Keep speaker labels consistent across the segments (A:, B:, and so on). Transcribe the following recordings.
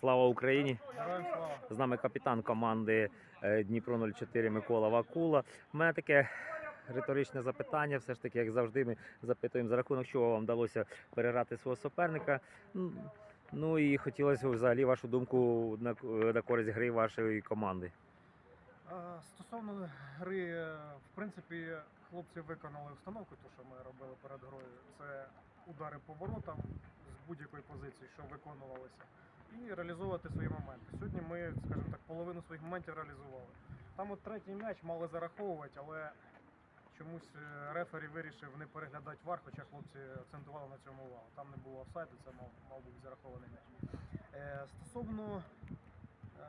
A: Слава Україні! З нами капітан команди е, Дніпро 04 Микола Вакула. У мене таке риторичне запитання. Все ж таки, як завжди, ми запитуємо за рахунок, чого вам вдалося переграти свого суперника. Ну і хотілося б взагалі вашу думку на, на користь гри вашої команди.
B: Стосовно гри, е, в принципі, хлопці виконали установку, ту, що ми робили перед грою. Це удари по воротам з будь-якої позиції, що виконувалися, і реалізовувати свої моменти. Сьогодні ми, скажімо так, половину своїх моментів реалізували. Там от третій м'яч мали зараховувати, але чомусь е, рефері вирішив не переглядати вар, хоча хлопці акцентували на цьому увагу. Там не було офсайду, це мав, мав бути зарахований м'яч. Е, стосовно е,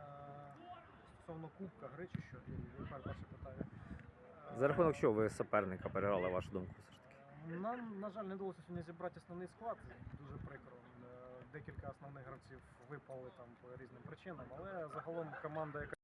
B: стосовно кубка гри чи що, тепер перше питання. Е,
A: За рахунок чого ви суперника переграли вашу думку? Все ж таки?
B: Нам, на жаль, не вдалося сьогодні зібрати основний склад. Дуже прикро. Декілька основних гравців випали там по різним причинам, але загалом команда, яка